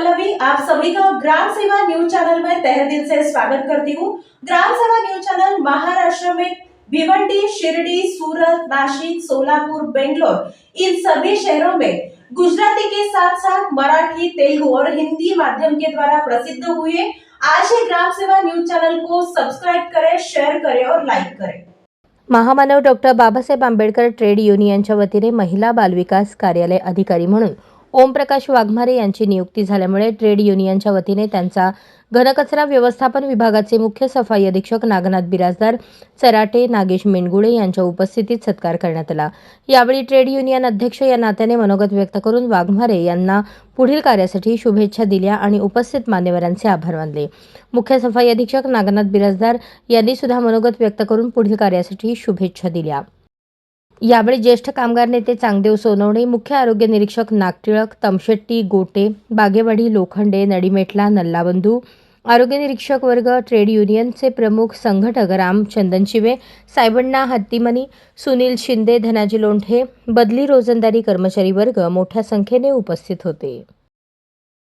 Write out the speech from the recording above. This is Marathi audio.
पल्लवी आप सभी का ग्राम सेवा न्यूज चैनल में तहे दिल से स्वागत करती हूँ। ग्राम सेवा न्यूज चैनल महाराष्ट्र में भिवंडी शिरडी सूरत नासिक सोलापुर बेंगलोर इन सभी शहरों में गुजराती के साथ साथ मराठी तेलुगु और हिंदी माध्यम के द्वारा प्रसिद्ध हुए आज ही ग्राम सेवा न्यूज चैनल को सब्सक्राइब करें शेयर करें और लाइक करें। महामानव डॉक्टर बाबासाहेब आंबेडकर ट्रेड युनियनच्या वतीने महिला बालविकास कार्यालय अधिकारी म्हणून ओमप्रकाश वाघमारे यांची नियुक्ती झाल्यामुळे ट्रेड युनियनच्या वतीने त्यांचा घनकचरा व्यवस्थापन विभागाचे मुख्य सफाई अधीक्षक नागनाथ बिराजदार चराटे नागेश मेनगुळे यांच्या उपस्थितीत सत्कार करण्यात आला. यावेळी ट्रेड युनियन अध्यक्ष या नात्याने मनोगत व्यक्त करून वाघमारे यांना पुढील कार्यासाठी शुभेच्छा दिल्या आणि उपस्थित मान्यवरांचे आभार मानले. मुख्य सफाई अधीक्षक नागनाथ बिराजदार यांनी सुद्धा मनोगत व्यक्त करून पुढील कार्यासाठी शुभेच्छा दिल्या. यावेळी ज्येष्ठ कामगार नेते चांगदेव सोनवणे मुख्य आरोग्य निरीक्षक नागटिळक तमशेट्टी गोटे बागेवाडी लोखंडे नडीमेटला नल्लाबंधू आरोग्य निरीक्षक वर्ग ट्रेड युनियनचे प्रमुख संघटक राम चंदनशिवे सायबण्णा हत्तीमनी सुनील शिंदे धनाजी लोंढे बदली रोजंदारी कर्मचारी वर्ग मोठ्या संख्येने उपस्थित होते.